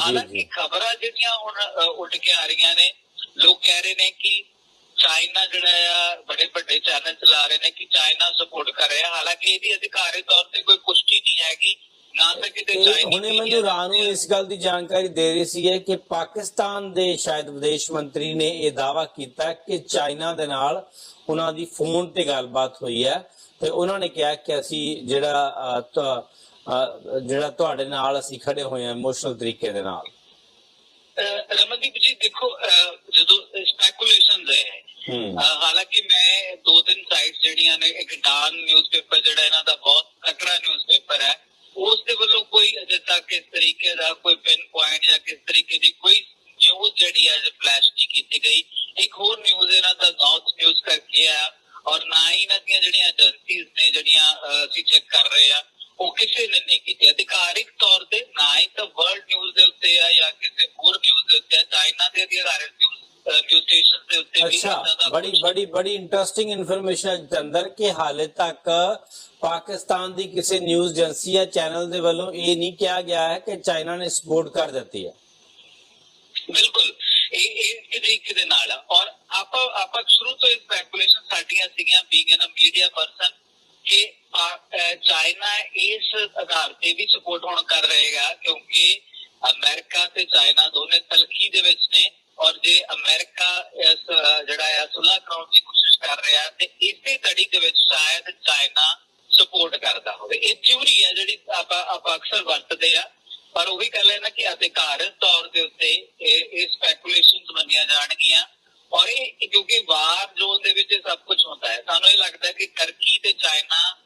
ਹਾਲਾਂਕਿ ਖਬਰਾਂ ਜਿਹੜੀਆਂ ਹੁਣ ਉੱਡ ਕੇ ਆ ਰਹੀਆਂ ਨੇ ਲੋਕ ਕਹਿ ਰਹੇ ਨੇ ਕਿ ਚਾਈਨਾ ਜਿਹੜਾ ਆ ਬੜੇ ਵੱਡੇ ਚੈਨਲ ਚਲਾ ਰਹੇ ਨੇ ਕਿ ਚਾਈਨਾ ਸਪੋਰਟ ਕਰ ਰਿਹਾ। ਹਾਲਾਂਕਿ ਇਹਦੀ ਅਧਿਕਾਰਿਤ ਤੌਰ ਤੇ ਕੋਈ ਪੁਸ਼ਟੀ ਨਹੀਂ ਹੈਗੀ ਨਾ ਤਾਂ ਕਿਤੇ ਚਾਈਨੀ ਹੁਣੇ ਮੈਨੂੰ ਰਾਣੂ ਇਸ ਗੱਲ ਦੀ ਜਾਣਕਾਰੀ ਦੇ ਰਹੀ ਸੀ ਕਿ ਪਾਕਿਸਤਾਨ ਦੇ ਸ਼ਾਇਦ ਵਿਦੇਸ਼ ਮੰਤਰੀ ਨੇ ਇਹ ਦਾਵਾ ਕੀਤਾ ਕਿ ਚਾਈਨਾ ਦੇ ਨਾਲ ਉਹਨਾਂ ਦੀ ਫੋਨ ਤੇ ਗੱਲਬਾਤ ਹੋਈ ਹੈ ਤੇ ਉਹਨਾਂ ਨੇ ਕਿਹਾ ਕਿ ਅਸੀਂ ਜਿਹੜਾ ਜਿਹੜਾ ਤੁਹਾਡੇ ਨਾਲ ਅਸੀਂ ਖੜੇ ਹੋਏ ਹਾਂ ਇਮੋਸ਼ਨਲ ਤਰੀਕੇ ਦੇ ਨਾਲ। ਰਮਨਦੀਪ ਜੀ ਦੇਖੋ ਜਦੋਂ ਸਪੈਕੂਲੇਸ਼ਨਸ ਹੈ ਹਾਲਾਂਕਿ ਮੈਂ ਦੋ ਤਿੰਨ ਸਾਈਟਸ ਜਿਹੜੀਆਂ ਨੇ ਇੱਕ ਡਾਨ ਨਿਊਜ਼ਪੇਪਰ ਜਿਹੜਾ ਇਹਨਾਂ ਦਾ ਬਹੁਤ ਤਕੜਾ ਨਿਊਜ਼ਪੇਪਰ ਹੈ ਉਸ ਦੇ ਵੱਲੋਂ ਕੋਈ ਅਜੇ ਤੱਕ ਇਸ ਤਰੀਕੇ ਦਾ ਕੋਈ ਪਿਨ ਪੁਆਇੰਟ ਜਾਂ ਕਿਸ ਤਰੀਕੇ ਦੀ ਕੋਈ ਨਿਊਜ਼ ਜਿਹੜੀ ਹੈ ਫਲੈਸ਼ ਨਹੀਂ ਕੀਤੀ ਗਈ। ਇੱਕ ਹੋਰ ਨਿਊਜ਼ ਇਹਨਾਂ ਦਾ ਨਾਰਥ ਨਿਊਜ਼ ਕਰਕੇ ਆ ਔਰ ਨਾ ਹੀ ਇਹਨਾਂ ਦੀਆਂ ਜਿਹੜੀਆਂ ਏਜੰਸੀਜ਼ ਨੇ ਜਿਹੜੀਆਂ ਅਸੀਂ ਚੈੱਕ ਕਰ ਰਹੇ ਆ ਉਹ ਕਿਸੇ ਨੇ ਨਹੀਂ ਅਧਿਕਾਰਿਕ ਤੌਰ ਤੇ ਨਾ ਹੀ ਤਾਂ ਵਰਲਡ ਨਿਊਜ਼ ਦੇ ਉੱਤੇ ਆ ਜਾਂ ਕਿਸੇ ਹੋਰ ਨਿਊਜ਼ ਦੇ ਉੱਤੇ ਚਾਈਨਾ ਦੇ ਅਧਿਕਾਰਿਕ ਨਿਊਜ਼ ਨਿਊਜ਼ ਸਟੇਸ਼ਨ ਦੇ ਉੱਤੇ ਵੀ ਅੱਛਾ ਬੜੀ ਬੜੀ ਬੜੀ ਇੰਟਰਸਟਿੰਗ ਇਨਫੋਰਮੇਸ਼ਨ ਹੈ ਜਤਿੰਦਰ ਕਿ ਹਾਲੇ ਤੱਕ ਪਾਕਿਸਤਾਨ ਦੀ ਕਿਸੇ ਨਿਊਜ਼ ਏਜੰਸੀ ਜਾਂ ਚੈਨਲ ਦੇ ਵੱਲੋਂ ਇਹ ਨਹੀਂ ਕਿਹਾ ਗਿਆ ਹੈ ਕਿ ਚਾਈਨਾ ਨੇ ਸਪੋਰਟ ਕਰ ਦਿੱਤੀ ਹੈ ਬਿਲਕੁਲ ਇਹ ਇਹ ਤਰੀਕੇ ਦੇ ਨਾਲ। ਔਰ ਆਪਾਂ ਆਪਾਂ ਸ਼ੁਰੂ ਤੋਂ ਇਹ ਸਪੈਕੂਲੇਸ਼ਨ ਸਾਡੀਆਂ ਸੀਗੀਆਂ ਬੀਇੰਗ ਐਨ ਮੀਡੀਆ ਪਰਸਨ ਕਿ ਚਾਈਨਾ ਇਸ ਆਧਾਰ ਤੇ ਵੀ ਸਪੋਰਟ ਹੁਣ ਕਰ ਰਹੇਗਾ ਕਿਉਂਕਿ ਅਮਰੀਕਾ ਤੇ ਚਾਈਨਾ ਦੋਨੇ ਤਲਖੀ ਦੇ ਵਿੱਚ ਨੇ ਔਰ ਜੇ ਅਮਰੀਕਾ ਇਸ ਜਿਹੜਾ ਹੈ ਸੁਲ੍ਹਾ ਕਰਾਉਣ ਦੀ ਕੋਸ਼ਿਸ਼ ਕਰ ਰਿਹਾ ਤੇ ਇਸੇ ਕੜੀ ਦੇ ਵਿੱਚ ਸ਼ਾਇਦ ਚਾਈਨਾ ਸਪੋਰਟ ਕਰਦਾ ਹੋਵੇ। ਇਹ ਥਿਊਰੀ ਹੈ ਜਿਹੜੀ ਆਪਾਂ ਆਪਾਂ ਅਕਸਰ ਵਰਤਦੇ ਆ। ਪਰ ਉਹੀ ਗੱਲ ਹੈ ਨਾ ਕਿ ਅਧਿਕਾਰਤ ਤੌਰ ਦੇ ਉੱਤੇ ਇਹ ਸਪੈਕੂਲੇਸ਼ਨਸ ਮੰਨੀਆਂ ਜਾਣਗੀਆਂ ਔਰ ਇਹ ਕਿਉਂਕਿ ਵਾਰ ਜ਼ੋਨ ਦੇ ਵਿੱਚ ਇਹ ਸਭ ਕੁਝ ਹੁੰਦਾ ਹੈ ਸਾਨੂੰ ਇਹ ਲੱਗਦਾ ਹੈ ਕਿ ਟਰਕੀ ਤੇ ਚਾਈਨਾ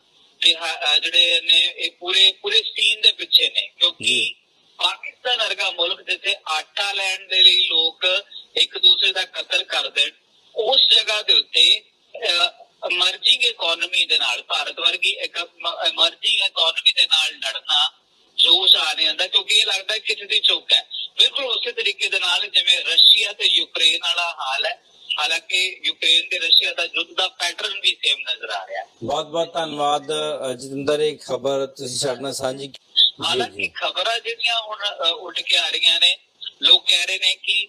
ਦੇ ਹਾ- ਅਹ ਜਿਹੜੇ ਨੇ ਇਹ ਪੂਰੇ ਪੂਰੇ ਸੀਨ ਦੇ ਪਿੱਛੇ ਨੇ ਕਿਉਂਕਿ। ਪਾਕਿਸਤਾਨ ਵਰਗਾ ਮੁਲਕ ਜਿੱਥੇ ਆਟਾ ਲੈਣ ਦੇ ਲਈ ਲੋਕ ਇੱਕ ਦੂਸਰੇ ਦਾ ਕਤਲ ਕਰ ਦੇਣ ਉਸ ਜਗ੍ਹਾ ਦੇ ਉੱਤੇ ਅਮਰਜਿੰਗ ਇਕਨੋਮੀ ਦੇ ਨਾਲ ਭਾਰਤ ਵਰਗੀ ਇੱਕ ਅਮਰਜਿੰਗ ਇਕਨੋਮੀ ਦੇ ਨਾਲ ਲੜਨਾ ਜੋਸ਼ ਆ ਨਹੀਂ ਆਂਦਾ ਕਿਉਂਕਿ ਇਹ ਲੱਗਦਾ ਕਿ ਕਿਸੇ ਦੀ ਚੁੱਕ ਹੈ ਬਿਲਕੁਲ ਉਸੇ ਤਰੀਕੇ ਦੇ ਨਾਲ ਜਿਵੇਂ ਰਸ਼ੀਆ ਤੇ ਯੂਕਰੇਨ ਵਾਲਾ ਹਾਲ ਹੈ ਹਾਲਾਂਕਿ ਯੂਕਰੇਨ ਤੇ ਰਸ਼ੀਆ ਦਾ ਯੁੱਧ ਦਾ ਪੈਟਰਨ ਵੀ ਸੇਮ ਨਜ਼ਰ ਆ ਰਿਹਾ। ਹੈ ਬਹੁਤ ਬਹੁਤ ਧੰਨਵਾਦ ਜਤਿੰਦਰ ਇਹ ਖਬਰ ਤੁਸੀਂ ਸਾਡੇ ਨਾਲ ਸਾਂਝੀ ਕੀਤੀ। ਹਾਲਾਂਕਿ ਖਬਰਾਂ ਜਿਹੜੀਆਂ ਹੁਣ ਉੱਡ ਕੇ ਆ ਰਹੀਆਂ ਨੇ ਲੋਕ ਕਹਿ ਰਹੇ ਨੇ ਕਿ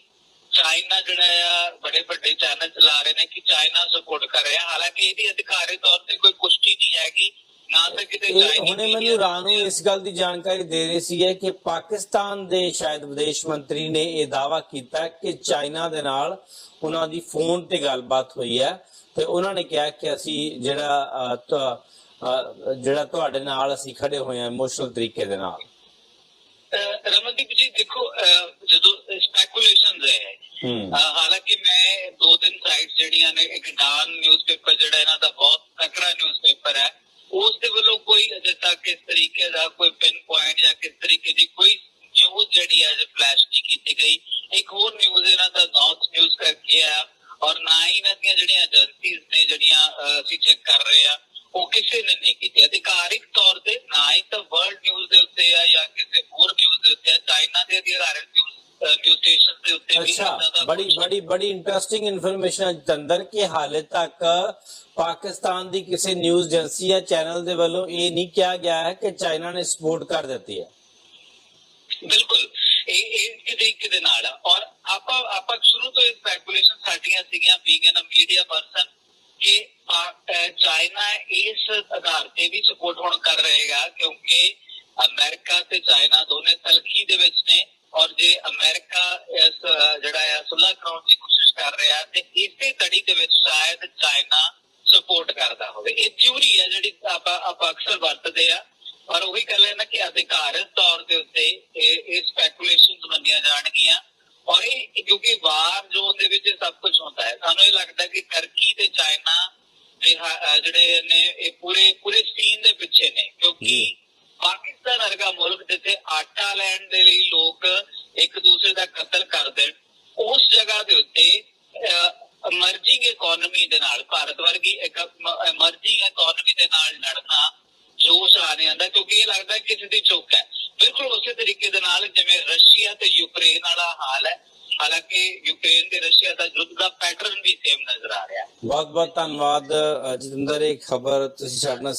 ਚਾਈਨਾ ਜਿਹੜਾ ਆ ਬੜੇ ਵੱਡੇ ਚੈਨਲ ਚਲਾ ਰਹੇ ਨੇ ਕਿ ਚਾਈਨਾ ਸਪੋਰਟ ਕਰ ਰਿਹਾ। ਹਾਲਾਂਕਿ ਇਹਦੀ ਅਧਿਕਾਰਿਤ ਤੌਰ ਤੇ ਕੋਈ ਪੁਸ਼ਟੀ ਨਹੀਂ ਹੈਗੀ। ਨਾ ਤਾਂ ਕਿਤੇ ਇਹ ਚਾਈਨੀ ਹੁਣੇ ਮੈਨੂੰ ਰਾਣੂ ਇਸ ਗੱਲ ਦੀ ਜਾਣਕਾਰੀ ਦੇ ਰਹੀ ਸੀ ਕਿ ਪਾਕਿਸਤਾਨ ਦੇ ਸ਼ਾਇਦ ਵਿਦੇਸ਼ ਮੰਤਰੀ ਨੇ ਇਹ ਦਾਵਾ ਕੀਤਾ ਕਿ ਚਾਈਨਾ ਦੇ ਨਾਲ ਉਹਨਾਂ ਦੀ ਫੋਨ ਤੇ ਗੱਲਬਾਤ ਹੋਈ ਹੈ ਤੇ ਉਹਨਾਂ ਨੇ ਕਿਹਾ ਕਿ ਅਸੀਂ ਜਿਹੜਾ ਜਿਹੜਾ ਤੁਹਾਡੇ ਨਾਲ ਅਸੀਂ ਖੜੇ ਹੋਏ ਹਾਂ ਇਮੋਸ਼ਨਲ ਤਰੀਕੇ ਦੇ ਨਾਲ। ਰਮਨਦੀਪ ਜੀ ਦੇਖੋ ਜਦੋਂ ਸਪੈਕੂਲੇਸ਼ਨਸ ਹੈ ਹਾਲਾਂਕਿ ਮੈਂ ਦੋ ਤਿੰਨ ਸਾਈਟਸ ਜਿਹੜੀਆਂ ਨੇ ਇੱਕ ਡਾਨ ਨਿਊਜ਼ਪੇਪਰ ਜਿਹੜਾ ਇਹਨਾਂ ਦਾ ਬਹੁਤ ਤਕੜਾ ਨਿਊਜ਼ਪੇਪਰ ਹੈ ਉਸ ਦੇ ਵੱਲੋਂ ਕੋਈ ਅਜੇ ਤੱਕ ਇਸ ਤਰੀਕੇ ਦਾ ਕੋਈ ਪਿਨ ਪੁਆਇੰਟ ਜਾਂ ਕਿਸ ਤਰੀਕੇ ਦੀ ਕੋਈ ਨਿਊਜ਼ ਜਿਹੜੀ ਹੈ ਫਲੈਸ਼ ਨਹੀਂ ਕੀਤੀ ਗਈ। ਇੱਕ ਹੋਰ ਨਿਊਜ਼ ਇਹਨਾਂ ਦਾ ਨਾਰਥ ਨਿਊਜ਼ ਕਰਕੇ ਆ ਔਰ ਨਾ ਹੀ ਇਹਨਾਂ ਦੀਆਂ ਜਿਹੜੀਆਂ ਏਜੰਸੀਜ਼ ਨੇ, ਜਿਹੜੀਆਂ ਅਸੀਂ ਚੈੱਕ ਕਰ ਰਹੇ ਆ, ਉਹ ਕਿਸੇ ਨੇ ਨਹੀਂ ਕੀਤੀ। ਅਧਿਕਾਰਿਕ ਤੌਰ ਤੇ ਨਾ ਹੀ ਤਾਂ ਵਰਲਡ ਨਿਊਜ਼ ਦੇ ਉੱਤੇ ਆ ਜਾਂ ਕਿਸੇ ਹੋਰ ਨਿਊਜ਼ ਦੇ ਉੱਤੇ ਚਾਈਨਾ ਦੇ ਅਧਿਕਾਰਿਕ ਨਿਊਜ਼ ਨਿਊਜ਼ ਸਟੇਸ਼ਨ ਦੇ ਉੱਤੇ ਵੀ ਅੱਛਾ ਬੜੀ ਬੜੀ ਬੜੀ ਇੰਟਰਸਟਿੰਗ ਇਨਫੋਰਮੇਸ਼ਨ ਹੈ। ਜਤਿੰਦਰ ਕਿ ਹਾਲੇ ਤੱਕ ਪਾਕਿਸਤਾਨ ਦੀ ਕਿਸੇ ਨਿਊਜ਼ ਏਜੰਸੀ ਜਾਂ ਚੈਨਲ ਦੇ ਵੱਲੋਂ ਇਹ ਨਹੀਂ ਕਿਹਾ ਗਿਆ ਹੈ ਕਿ ਚਾਈਨਾ ਨੇ ਸਪੋਰਟ ਕਰ ਦਿੱਤੀ ਹੈ। ਬਿਲਕੁਲ। ਇਹ ਇਹ ਤਰੀਕੇ ਦੇ ਨਾਲ। ਔਰ ਆਪਾਂ ਆਪਾਂ ਸ਼ੁਰੂ ਤੋਂ ਇਹ ਸਪੈਕੂਲੇਸ਼ਨ ਸਾਡੀਆਂ ਸੀਗੀਆਂ ਬੀਇੰਗ ਐਨ ਮੀਡੀਆ ਪਰਸਨ ਕਿ ਚਾਈਨਾ ਇਸ ਆਧਾਰ ਤੇ ਵੀ ਸਪੋਰਟ ਹੁਣ ਕਰ ਰਹੇਗਾ ਕਿਉਂਕਿ ਅਮਰੀਕਾ ਤੇ ਚਾਈਨਾ ਦੋਨੇ ਤਲਖੀ ਦੇ ਵਿੱਚ ਨੇ। ਔਰ ਜੇ ਅਮਰੀਕਾ ਇਸ, ਜਿਹੜਾ ਹੈ ਸੁਲ੍ਹਾ ਕਰਾਉਣ ਦੀ ਕੋਸ਼ਿਸ਼ ਕਰ ਰਿਹਾ ਤੇ ਇਸੇ ਕੜੀ ਦੇ ਵਿੱਚ ਸ਼ਾਇਦ ਚਾਈਨਾ ਸਪੋਰਟ ਕਰਦਾ ਹੋਵੇ। ਇਹ ਥਿਊਰੀ ਹੈ ਜਿਹੜੀ ਆਪਾਂ ਆਪਾਂ ਅਕਸਰ ਵਰਤਦੇ ਆ। ਪਰ ਉਹੀ ਗੱਲ ਹੈ ਨਾ ਕਿ ਅਧਿਕਾਰਤ ਤੌਰ ਦੇ ਉੱਤੇ ਇਹ ਇਹ ਸਪੈਕੂਲੇਸ਼ਨਸ ਮੰਨੀਆਂ ਜਾਣਗੀਆਂ। ਔਰ ਇਹ ਕਿਉਂਕਿ ਵਾਰ ਜ਼ੋਨ ਦੇ ਵਿੱਚ ਸਭ ਕੁਝ ਹੁੰਦਾ ਹੈ। ਸਾਨੂੰ ਇਹ ਲੱਗਦਾ ਕਿ ਟਰਕੀ ਤੇ ਚਾਈਨਾ ਦੇ ਜਿਹੜੇ ਨੇ, ਇਹ ਪੂਰੇ ਪੂਰੇ ਸੀਨ ਦੇ ਪਿੱਛੇ ਨੇ। ਕਿਉਂਕਿ ਪਾਕਿਸਤਾਨ ਵਰਗਾ ਮੁਲਕ ਜਿੱਥੇ ਆਟਾ ਲੈਣ ਦੇ ਲਈ ਲੋਕ ਇੱਕ ਦੂਸਰੇ ਦਾ ਕਤਲ ਕਰ ਦੇਣ, ਉਸ ਜਗ੍ਹਾ ਦੇ ਉੱਤੇ ਅਮਰਜਿੰਗ ਇਕਨੋਮੀ ਦੇ ਨਾਲ, ਭਾਰਤ ਵਰਗੀ ਅਮਰਜਿੰਗ ਇਕਨੋਮੀ ਦੇ ਨਾਲ ਲੜਨਾ ਜੋਸ਼ ਆ ਨਹੀਂ ਆਂਦਾ ਕਿਉਂਕਿ ਇਹ ਲੱਗਦਾ ਕਿਸੇ ਦੀ ਚੁੱਕ ਹੈ। ਬਿਲਕੁਲ ਉਸੇ ਤਰੀਕੇ ਦੇ ਨਾਲ ਜਿਵੇਂ ਰਸ਼ੀਆ ਤੇ ਯੂਕਰੇਨ ਵਾਲਾ ਹਾਲ ਹੈ, ਹਾਲਾਂਕਿ ਯੂਕਰੇਨ ਤੇ ਰਸ਼ੀਆ ਦਾ ਯੁੱਧ ਦਾ ਪੈਟਰਨ ਵੀ ਸੇਮ ਨਜ਼ਰ ਆ ਰਿਹਾ ਬਹੁਤ ਬਹੁਤ ਧੰਨਵਾਦ ਜਤਿੰਦਰ, ਇਹ ਖਬਰ ਤੁਸੀਂ ਸਾਡੇ ਨਾਲ